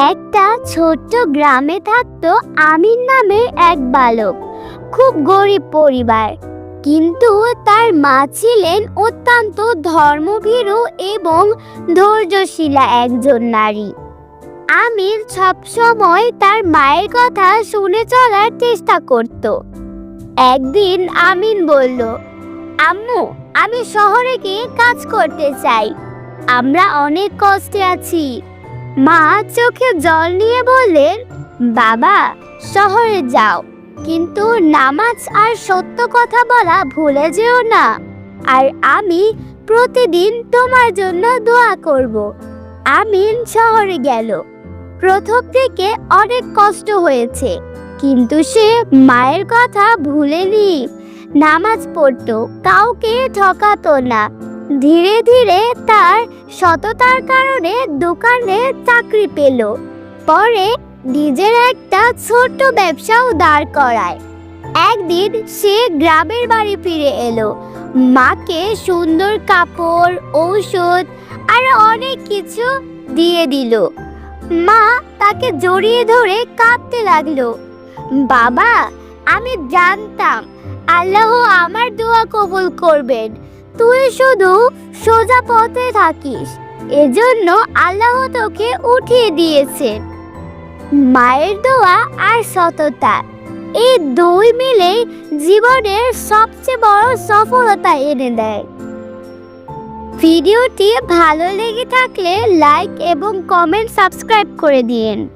একটা ছোট্ট গ্রামে থাকতো আমিন নামে এক বালক। খুব গরিব পরিবার। কিন্তু তার মা ছিলেন অত্যন্ত ধর্মভীরু এবং ধৈর্যশীলা একজন নারী। আমির সবসময় তার মায়ের কথা শুনে চলার চেষ্টা করত। একদিন আমিন বলল, আম্মু, আমি শহরে গিয়ে কাজ করতে চাই। আমরা অনেক কষ্টে আছি। মা চোখে জল নিয়ে বললেন, বাবা, শহরে যাও। কিন্তু নামাজ আর সত্য কথা বলা ভুলে যেও না। আর আমি প্রতিদিন তোমার জন্য দোয়া করব। আমিন শহরে গেল। প্রথম থেকে অনেক কষ্ট হয়েছে। কিন্তু সে মায়ের কথা ভুলেনি। নামাজ পড়তো, কাউকে ঠকাতো না। ধীরে ধীরে তার সততার কারণে দোকানে চাকরি পেল। পরে নিজের একটা ছোট্ট ব্যবসাও দাঁড় করায়। একদিন সে গ্রামের বাড়ি ফিরে এলো। মাকে সুন্দর কাপড়, ঔষধ আর অনেক কিছু দিয়ে দিল। মা তাকে জড়িয়ে ধরে কাঁদতে লাগল। বাবা, আমি জানতাম আল্লাহ আমার দোয়া কবুল করবেন। তুই শুধু সোজা পথে থাকিস। এজন্য আল্লাহ তোকে উঠিয়ে দিয়েছে। মায়ের দোয়া আর সততা। এই দুই মিলেই জীবনের সবচেয়ে বড় সফলতা এনে দেয়। ভিডিওটি ভালো লেগে থাকলে লাইক এবং কমেন্ট সাবস্ক্রাইব করে দিন